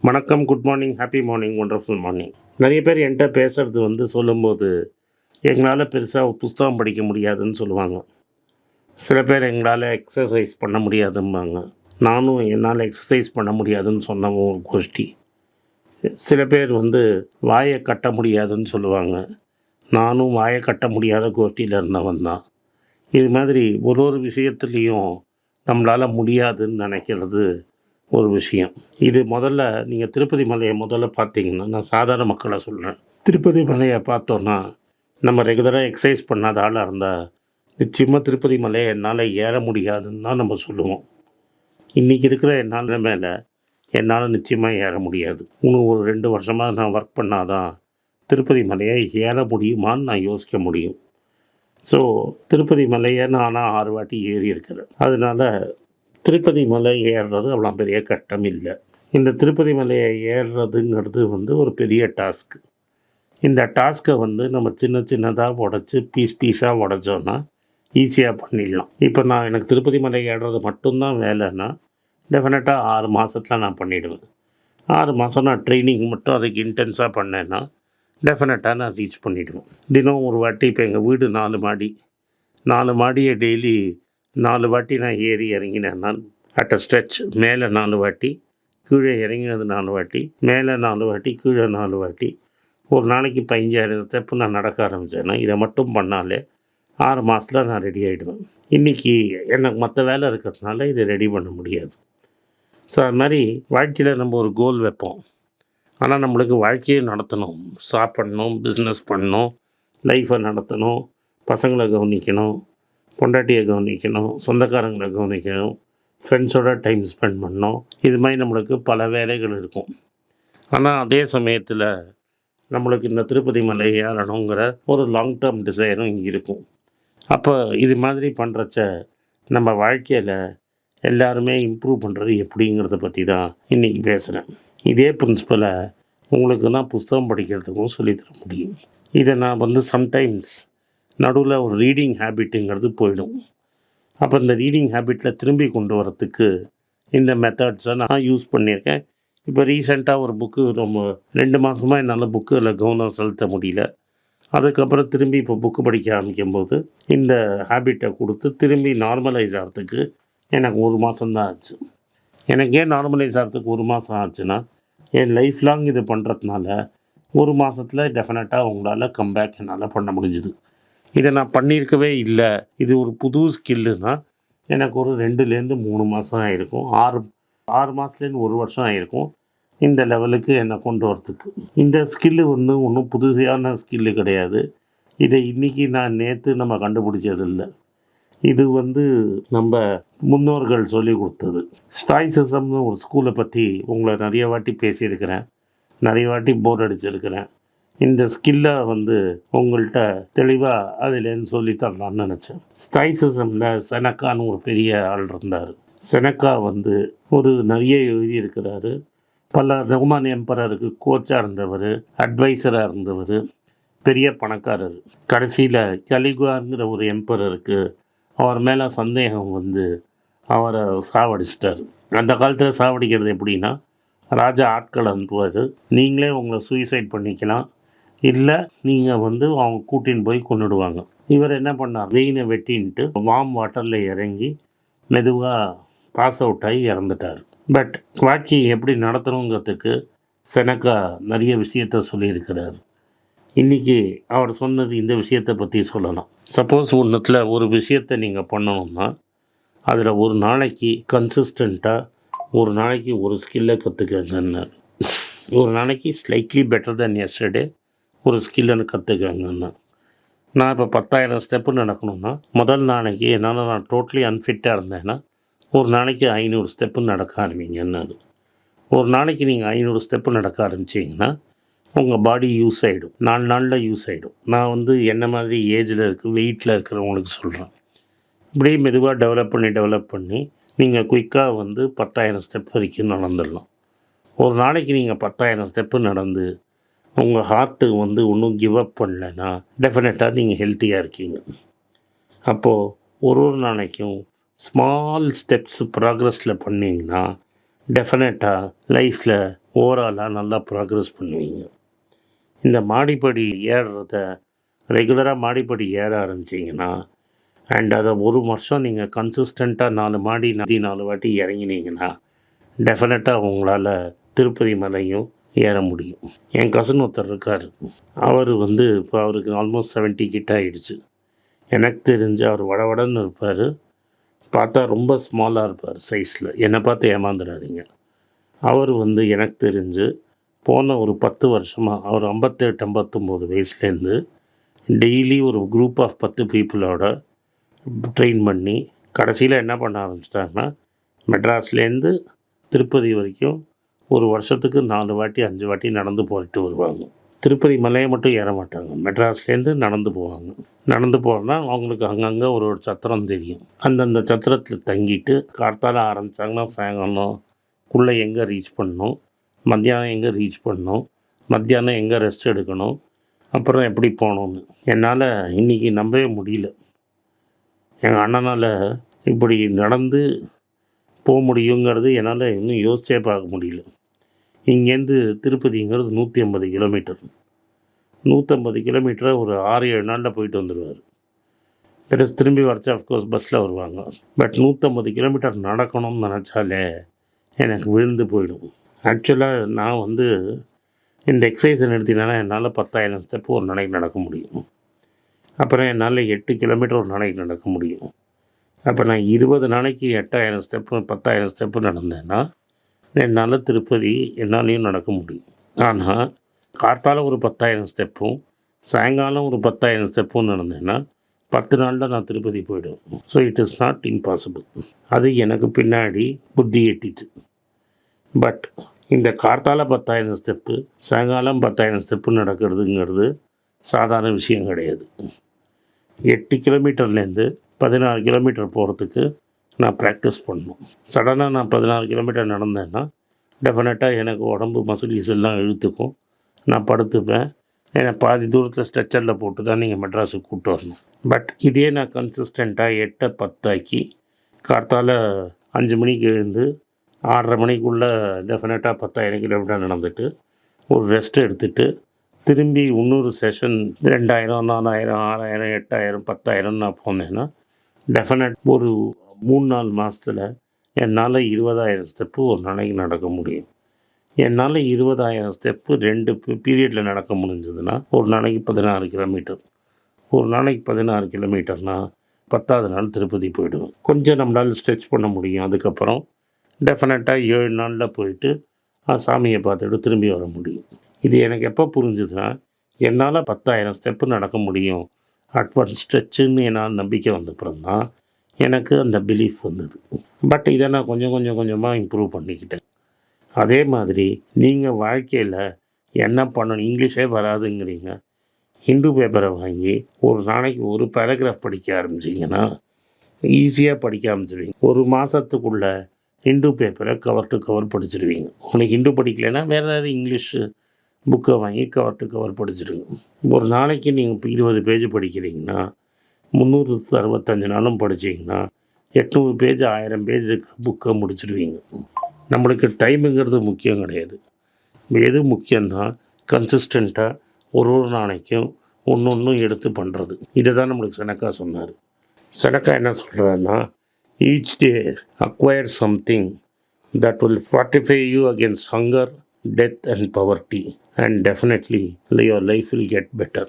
வணக்கம் good morning happy morning wonderful morning நிறைய பேர் என்கிட்ட பேசுகிறது வந்து சொல்லும்போது எங்களால் பெருசாக புஸ்தகம் படிக்க முடியாதுன்னு சொல்லுவாங்க. சில பேர் எங்களால் எக்ஸசைஸ் பண்ண முடியாதும்பாங்க. நானும் என்னால் எக்ஸசைஸ் பண்ண முடியாதுன்னு சொன்னவங்க ஒரு கோஷ்டி. சில பேர் வந்து வாயை கட்ட முடியாதுன்னு சொல்லுவாங்க. நானும் வாயை கட்ட முடியாத கோஷ்டியில் இருந்தவன் தான். இது மாதிரி ஒரு ஒரு விஷயத்துலேயும் நம்மளால் முடியாதுன்னு நினைக்கிறது ஒரு விஷயம். இது முதல்ல நீங்கள் திருப்பதி மலையை முதல்ல பார்த்தீங்கன்னா நான் சாதாரண மக்களை சொல்கிறேன் திருப்பதி மலையை பார்த்தோன்னா நம்ம ரெகுலராக எக்ஸசைஸ் பண்ணாத ஆளாக இருந்தால் நிச்சயமாக திருப்பதி மலையை என்னால் ஏற முடியாதுன்னு தான் நம்ம சொல்லுவோம். இன்றைக்கி இருக்கிற என்னால் மேலே என்னால் நிச்சயமாக ஏற முடியாது. இன்னும் ஒரு ரெண்டு வருஷமாக நான் ஒர்க் பண்ணாதான் திருப்பதி மலையை ஏற முடியுமான்னு நான் யோசிக்க முடியும். ஸோ திருப்பதி மலையை நானாக ஆறு வாட்டி ஏறி இருக்கிறேன். அதனால் திருப்பதி மலை ஏறுறது அவ்வளோ பெரிய கஷ்டம் இல்லை. இந்த திருப்பதி மலையை ஏறுறதுங்கிறது வந்து ஒரு பெரிய டாஸ்க் இந்த டாஸ்க்கை வந்து நம்ம சின்ன சின்னதாக உடச்சி பீஸ் பீஸாக உடச்சோன்னா ஈஸியாக பண்ணிடலாம். இப்போ நான் எனக்கு திருப்பதி மலை ஏறுறது மட்டும்தான் வேலைன்னா டெஃபினட்டாக ஆறு மாதத்தில் நான் பண்ணிவிடுவேன் ஆறு மாதம் நான் ட்ரைனிங் மட்டும் அதுக்கு இன்டென்ஸாக பண்ணேன்னா டெஃபினட்டாக நான் ரீச் பண்ணிவிடுவேன் தினம் ஒரு வாட்டி இப்போ எங்கள் வீடு நாலு மாடி. நாலு மாடியை டெய்லி நாலு வாட்டி நான் ஏறி இறங்கினேன் நான் அட் அ ஸ்ட்ரெச் மேலே நாலு வாட்டி கீழே இறங்கினது நாலு வாட்டி மேலே நாலு வாட்டி கீழே நாலு வாட்டி. ஒரு நாளைக்கு பதினஞ்சாயிரம் ஸ்டெப்பு நான் நடக்க ஆரம்பித்தேன்னா இதை மட்டும் பண்ணாலே ஆறு மாதத்தில் நான் ரெடி ஆகிடுவேன் இன்றைக்கி எனக்கு மற்ற வேலை இருக்கிறதுனால இதை ரெடி பண்ண முடியாது. ஸோ அது மாதிரி வாழ்க்கையில் நம்ம ஒரு கோல் வைப்போம். ஆனால் நம்மளுக்கு வாழ்க்கையை நடத்தணும். சாப்பிடணும் பிஸ்னஸ் பண்ணணும் லைஃப்பை நடத்தணும் பசங்களை கவனிக்கணும் பொண்டாட்டியை கவனிக்கணும் சொந்தக்காரங்களை கவனிக்கணும் ஃப்ரெண்ட்ஸோட டைம் ஸ்பெண்ட் பண்ணணும். இது மாதிரி நம்மளுக்கு பல வேலைகள் இருக்கும். ஆனால் அதே சமயத்தில் நம்மளுக்கு இந்த திருப்பதி மலை ஏறணுங்கிற ஒரு லாங் டேர்ம் டிசைரும் இங்கே இருக்கும். அப்போ இது மாதிரி பண்ணுறச்ச நம்ம வாழ்க்கையில் எல்லாருமே இம்ப்ரூவ் பண்ணுறது எப்படிங்கிறத பற்றி தான் இன்றைக்கி பேசுகிறேன் இதே ப்ரின்ஸிபலை உங்களுக்கு நான் புஸ்தகம் படிக்கிறதுக்கும் சொல்லித்தர முடியும். இதை நான் வந்து சம்டைம்ஸ் நடுவில் ஒரு ரீடிங் ஹேபிட்டுங்கிறது போயிடும். அப்போ இந்த ரீடிங் ஹேபிட்டில் திரும்பி கொண்டு வரத்துக்கு இந்த மெத்தட்ஸை நான் யூஸ் பண்ணியிருக்கேன். இப்போ ரீசெண்டாக ஒரு புக்கு ரொம்ப ரெண்டு மாதமாக என்னால் புக்கில் கவனம் செலுத்த முடியல. அதுக்கப்புறம் திரும்பி இப்போ புக்கு படிக்க ஆரம்பிக்கும்போது இந்த ஹேபிட்டை கொடுத்து திரும்பி நார்மலைஸ் ஆகிறதுக்கு எனக்கு ஒரு மாதம்தான் ஆச்சு. எனக்கு ஏன் நார்மலைஸ் ஆகிறதுக்கு ஒரு மாதம் ஆச்சுன்னா என் லைஃப் லாங் இது பண்ணுறதுனால ஒரு மாதத்தில் டெஃபினட்டாக உங்களால் கம்பேக் என்னால் பண்ண முடிஞ்சுது. இதை நான் பண்ணியிருக்கவே இல்லை. இது ஒரு புது ஸ்கில்லுனா எனக்கு ஒரு ரெண்டுலேருந்து மூணு மாதம் ஆகிருக்கும் ஆறு ஆறு மாதத்துலேருந்து ஒரு வருஷம் ஆகிருக்கும் இந்த லெவலுக்கு என்னை கொண்டு வரத்துக்கு இந்த ஸ்கில்லு வந்து ஒன்றும் புதுசான ஸ்கில்லு கிடையாது. இதை இன்றைக்கி நான் நேற்று நம்ம கண்டுபிடிச்சது இல்லை. இது வந்து நம்ம முன்னோர்கள் சொல்லி கொடுத்தது. ஸ்டாய்சிசம்னு ஒரு ஸ்கூலை பற்றி உங்களை நிறைய வாட்டி பேசியிருக்கிறேன். நிறைய வாட்டி போர் அடிச்சிருக்கிறேன். இந்த ஸ்கில்லை வந்து உங்கள்கிட்ட தெளிவாக அதுலேருந்து சொல்லி தரலாம்னு நினச்சேன். ஸ்டாய்சிசமில் செனக்கான்னு ஒரு பெரிய ஆள் இருந்தார். செனக்கா வந்து ஒரு நிறைய எழுதியிருக்கிறாரு. பல ரோமான் எம்பரருக்கு கோச்சாக இருந்தவர் அட்வைசராக இருந்தவர் பெரிய பணக்காரர். கடைசியில் கலிகுவாங்கிற ஒரு எம்பரருக்கு அவர் மேலே சந்தேகம் வந்து அவரை சாவடிச்சிட்டார். அந்த காலத்தில் சாவடிக்கிறது எப்படின்னா ராஜா ஆட்கள் அனுப்புவார். நீங்களே உங்களை சூசைட் பண்ணிக்கலாம். இல்லை நீங்கள் வந்து அவங்க கூட்டின்னு போய் கொண்டுடுவாங்க இவர் என்ன பண்ணார்? வெயினை வெட்டின்ட்டு வார்ம் வாட்டரில் இறங்கி மெதுவாக பாஸ் அவுட் ஆகி இறந்துட்டார். பட் வாழ்க்கையை எப்படி நடத்தணுங்கிறதுக்கு செனக்கா நிறைய விஷயத்த சொல்லியிருக்கிறார். இன்றைக்கி அவர் சொன்னது இந்த விஷயத்தை பற்றி சொல்லலாம் சப்போஸ் ஒன்றுத்தில் ஒரு விஷயத்தை நீங்கள் பண்ணணும்னா அதில் ஒரு நாளைக்கு கன்சிஸ்டண்ட்டாக ஒரு நாளைக்கு ஒரு ஸ்கில்லை கற்றுக்கங்கன்னார் ஒரு நாளைக்கு ஸ்லைட்லி பெட்டர் தென் எஸ்டர்டே ஒரு ஸ்கில்லுன்னு கற்றுக்கங்கன்னார் நான் இப்போ பத்தாயிரம் ஸ்டெப்பு நடக்கணும்னா முதல் நாளைக்கு என்னால் நான் டோட்டலி அன்ஃபிட்டாக இருந்தேன்னா ஒரு நாளைக்கு ஐநூறு ஸ்டெப்பு நடக்க ஆரம்பிங்கன்னாரு ஒரு நாளைக்கு நீங்கள் ஐநூறு ஸ்டெப்பு நடக்க ஆரம்பிச்சிங்கன்னா உங்கள் பாடி யூஸ் ஆகிடும் நாலு நாளில் யூஸ் ஆகிடும் நான் வந்து என்ன மாதிரி ஏஜில் இருக்கு வெயிட்டில் இருக்கிறவங்களுக்கு சொல்கிறேன் இப்படியே மெதுவாக டெவலப் பண்ணி டெவலப் பண்ணி நீங்கள் குயிக்காக வந்து பத்தாயிரம் ஸ்டெப் வரைக்கும் நடந்துடலாம். ஒரு நாளைக்கு நீங்கள் பத்தாயிரம் ஸ்டெப்பு நடந்து உங்கள் ஹார்ட்டு வந்து ஒன்றும் கிவ் அப் பண்ணலைன்னா டெஃபினட்டாக நீங்கள் ஹெல்த்தியாக இருக்கீங்க. அப்போது ஒரு ஒரு நாளைக்கும் ஸ்மால் ஸ்டெப்ஸ் ப்ராக்ரஸில் பண்ணிங்கன்னா டெஃபினட்டாக லைஃப்பில் ஓவராலாக நல்லா ப்ராக்ரஸ் பண்ணுவீங்க. இந்த மாடிப்படி ஏறுறத ரெகுலராக மாடிப்படி ஏற ஆரம்பிச்சிங்கன்னா அண்ட் அதை ஒரு வருஷம் நீங்கள் கன்சிஸ்டண்ட்டாக நாலு மாடி நடி நாலு வாட்டி இறங்கினீங்கன்னா டெஃபினட்டாக உங்களால் திருப்பதி மலையும் ஏற முடியும். என் கசன் ஒருத்தர் இருக்கார். அவர் வந்து இப்போ அவருக்கு ஆல்மோஸ்ட் 70 கிட்ட ஆயிடுச்சு. எனக்கு தெரிஞ்சு அவர் வடவடன்னு இருப்பார். பார்த்தா ரொம்ப ஸ்மாலாக இருப்பார் சைஸில் என்னை பார்த்து ஏமாந்துடாதீங்க. அவர் வந்து எனக்கு தெரிஞ்சு போன ஒரு பத்து வருஷமாக அவர் ஐம்பத்தெட்டு ஐம்பத்தொம்போது வயசுலேருந்து டெய்லி ஒரு குரூப் ஆஃப் பத்து பீப்புளோட ட்ரெயின் பண்ணி கடைசியில் என்ன பண்ண ஆரம்பிச்சிட்டாங்கன்னா மெட்ராஸ்லேருந்து திருப்பதி வரைக்கும் ஒரு வருஷத்துக்கு நாலு வாட்டி அஞ்சு வாட்டி நடந்து போயிட்டு வருவாங்க. திருப்பதி மலையை மட்டும் ஏற மாட்டாங்க. மெட்ராஸ்லேருந்து நடந்து போவாங்க. நடந்து போனால் அவங்களுக்கு அங்கங்கே ஒரு ஒரு சத்திரம் தெரியும். அந்தந்த சத்திரத்தில் தங்கிட்டு கார்த்தால ஆரம்பித்தாங்கன்னா சாயங்காலம் குள்ளே எங்கே ரீச் பண்ணணும்? மத்தியானம் எங்கே ரீச் பண்ணணும்? மத்தியானம் எங்கே ரெஸ்ட் எடுக்கணும்? அப்புறம் எப்படி போகணும்னு. என்னால் இன்றைக்கி நம்பவே முடியல. எங்கள் அண்ணனால் இப்படி நடந்து போக முடியுங்கிறது என்னால் இன்னும் யோசிச்சே பார்க்க முடியல. இங்கேருந்து திருப்பதிங்கிறது நூற்றி ஐம்பது கிலோமீட்டர் நூற்றம்பது கிலோமீட்டரை ஒரு ஆறு ஏழு நாளில் போயிட்டு வந்துடுவார் பிறகு திரும்பி வரச்சு அஃப்கோர்ஸ் பஸ்ஸில் வருவாங்க. பட் நூற்றம்பது கிலோமீட்டர் நடக்கணும்னு நினச்சாலே எனக்கு விழுந்து போயிடும். ஆக்சுவலாக நான் வந்து இந்த எக்ஸசைஸை நிறுத்தினால என்னால் பத்தாயிரம் ஸ்டெப்பு ஒரு நாளைக்கு நடக்க முடியும். அப்புறம் என்னால் எட்டு கிலோமீட்டர் ஒரு நாளைக்கு நடக்க முடியும். அப்போ நான் இருபது நாளைக்கு எட்டாயிரம் ஸ்டெப்பு பத்தாயிரம் ஸ்டெப்பு நடந்தேன்னா என்னால் திருப்பதி என்னாலையும் நடக்க முடியும். ஆனால் கார்த்தால ஒரு பத்தாயிரம் ஸ்டெப்பும் சாயங்காலம் ஒரு பத்தாயிரம் ஸ்டெப்பும் நடந்தேன்னா பத்து நாளில் நான் திருப்பதி போயிடுவேன். So it is not impossible அது எனக்கு பின்னாடி புத்தி எட்டிச்சு. பட் இந்த கார்த்தால பத்தாயிரம் ஸ்டெப்பு சாயங்காலம் பத்தாயிரம் ஸ்டெப்பு நடக்கிறதுங்கிறது சாதாரண விஷயம் கிடையாது. எட்டு கிலோமீட்டர்லேருந்து பதினாறு கிலோமீட்டர் போகிறதுக்கு நான் ப்ராக்டிஸ் பண்ணணும் சடனாக நான் பதினாறு கிலோமீட்டர் நடந்தேன்னா டெஃபினட்டாக எனக்கு உடம்பு மசில்ஸ் எல்லாம் இழுத்துக்கும். நான் படுத்துப்பேன். ஏன்னா பாதி தூரத்தில் ஸ்ட்ரெச்சரில் போட்டு தான் நீங்கள் மெட்ராஸுக்கு கூப்பிட்டு வரணும். பட் இதே நான் கன்சிஸ்டண்ட்டாக எட்டை பத்தாக்கி கார்த்தால அஞ்சு மணிக்கு எழுந்து ஆறரை மணிக்குள்ளே டெஃபினட்டாக பத்தாயிரம் கிலோமீட்டர் நடந்துட்டு ஒரு ரெஸ்ட் எடுத்துட்டு திரும்பி இன்னொரு செஷன் ரெண்டாயிரம் நாலாயிரம் ஆறாயிரம் எட்டாயிரம் பத்தாயிரம் நான் போனேன்னா டெஃபினட் ஒரு மூணு நாலு மாதத்தில் என்னால் இருபதாயிரம் ஸ்டெப்பு ஒரு நாளைக்கு நடக்க முடியும். என்னால் இருபதாயிரம் ஸ்டெப்பு ரெண்டு பீரியடில் நடக்க முடிஞ்சதுன்னா ஒரு நாளைக்கு பதினாறு கிலோமீட்டர் ஒரு நாளைக்கு பதினாறு கிலோமீட்டர்னால் பத்தாவது நாள் திருப்பதி போயிடுவேன். கொஞ்சம் நம்மளால் ஸ்ட்ரெச் பண்ண முடியும். அதுக்கப்புறம் டெஃபினட்டாக ஏழு நாளில் போயிட்டு சாமியை பார்த்துட்டு திரும்பி வர முடியும். இது எனக்கு எப்போ புரிஞ்சுதுன்னா என்னால் பத்தாயிரம் ஸ்டெப்பு நடக்க முடியும். அட்வான்ஸ் ஸ்ட்ரெச்சுன்னு என்னால் நம்பிக்கை வந்தப்புறம் தான் எனக்கு அந்த பிலீஃப் வந்தது. பட் இதை நான் கொஞ்சம் கொஞ்சம் கொஞ்சமாக இம்ப்ரூவ் பண்ணிக்கிட்டேன். அதே மாதிரி நீங்கள் வாழ்க்கையில் என்ன பண்ணணும் இங்கிலீஷே வராதுங்கிறீங்க. ஹிந்து பேப்பரை வாங்கி ஒரு நாளைக்கு ஒரு பேராகிராஃப் படிக்க ஆரம்பிச்சிங்கன்னா ஈஸியாக படிக்க ஆரம்பிச்சிடுவீங்க ஒரு மாதத்துக்குள்ளே ஹிந்து பேப்பரை கவர் டு கவர் படிச்சிருவீங்க. உங்களுக்கு ஹிந்து படிக்கலைன்னா வேறு ஏதாவது இங்கிலீஷ் புக்கை வாங்கி கவர் டு கவர் படிச்சிடுங்க ஒரு நாளைக்கு நீங்கள் இப்போ இருபது பேஜ் படிக்கிறீங்கன்னா முந்நூறு அறுபத்தஞ்சு நாளும் படிச்சீங்கன்னா எட்நூறு பேஜ் ஆயிரம் பேஜ் புக்கை முடிச்சிடுவீங்க நம்மளுக்கு டைமுங்கிறது முக்கியம் கிடையாது. எது முக்கியம்னா கன்சிஸ்டண்ட்டாக ஒரு ஒரு நாளைக்கும் ஒன்று ஒன்றும் எடுத்து பண்ணுறது இதை தான் நம்மளுக்கு செனக்கா சொன்னார். செனக்கா என்ன சொல்கிறாருன்னா Each day acquire something that will fortify you against hunger, death, and poverty. And definitely your life will get better.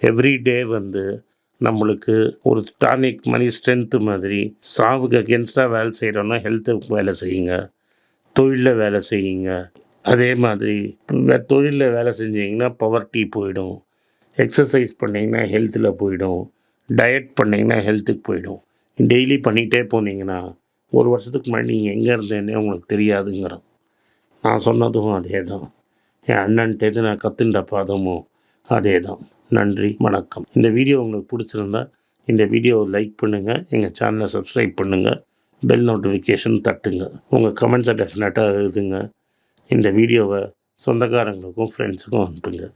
Every day வந்து நம்மளுக்கு ஒரு டானிக் மணி ஸ்ட்ரென்த்து மாதிரி சாவுக்கு அகேன்ஸ்டாக வேலை செய்கிறோன்னா ஹெல்த்துக்கு வேலை செய்யுங்க. தொழிலில் வேலை செய்யுங்க. அதே மாதிரி தொழிலில் வேலை செஞ்சீங்கன்னா பவர்ட்டி போயிடும். எக்ஸசைஸ் பண்ணிங்கன்னா ஹெல்த்தில் போயிடும். டயட் பண்ணிங்கன்னா ஹெல்த்துக்கு போயிடும். டெய்லி பண்ணிகிட்டே போனீங்கன்னா ஒரு வருஷத்துக்கு முன்னாடி நீங்கள் எங்கே இருந்தேன்னே உங்களுக்கு தெரியாதுங்கிறோம். நான் சொன்னதும் அதே தான் என் அண்ணன்ட்டேருந்து நான் கற்றுண்ட பாதமும் அதே தான் நன்றி வணக்கம். இந்த வீடியோ உங்களுக்கு பிடிச்சிருந்தா இந்த வீடியோவை லைக் பண்ணுங்கள் எங்கள் சேனலை சப்ஸ்கிரைப் பண்ணுங்கள் பெல் நோட்டிஃபிகேஷன் தட்டுங்க. உங்கள் கமெண்ட்ஸை டெஃபினட்டாக எழுதுங்க. இந்த வீடியோவை சொந்தக்காரங்களுக்கும் ஃப்ரெண்ட்ஸுக்கும் அனுப்புங்க.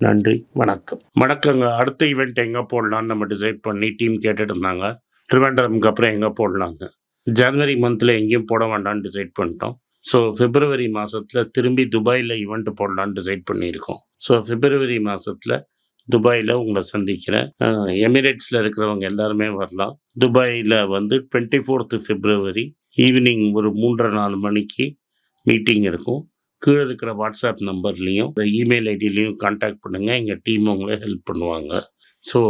நன்றி வணக்கம். வணக்கங்க. அடுத்த ஈவெண்ட் எங்கே போடலான்னு நம்ம டிசைட் பண்ணி டீம் கேட்டுட்டு இருந்தாங்க. திருவேண்டரம்க்கு அப்புறம் எங்கே போடலாங்க. ஜனவரி மந்தில் எங்கேயும் போட வேண்டாம்னு டிசைட் பண்ணிட்டோம். ஸோ பிப்ரவரி மாதத்தில் திரும்பி துபாயில் ஈவெண்ட் போடலான்னு டிசைட் பண்ணியிருக்கோம். ஸோ பிப்ரவரி மாதத்தில் துபாயில் உங்களை சந்திக்கிறேன். எமிரேட்ஸில் இருக்கிறவங்க எல்லாருமே வரலாம். துபாயில் வந்து டுவெண்ட்டி ஃபோர்த்து பிப்ரவரி ஈவினிங் ஒரு மூன்றரை நாலு மணிக்கு மீட்டிங் இருக்கும். கீழே இருக்கிற வாட்ஸ்அப் நம்பர்லேயும் இமெயில் ஐடியிலையும் காண்டாக்ட் பண்ணுங்கள் எங்கள் டீம் உங்களை ஹெல்ப் பண்ணுவாங்க. ஸோ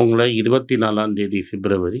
உங்களை இருபத்தி நாலாம் தேதி பிப்ரவரி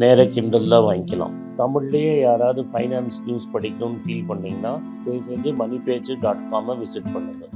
நேராக கிண்டலில் வாங்கிக்கலாம். தமிழ்லேயே யாராவது ஃபைனான்ஸ் நியூஸ் படிக்கணும்னு ஃபீல் பண்ணீங்கன்னா தயவு செஞ்சு மணி பேஜ் டாட் காமை விசிட் பண்ணுங்கள்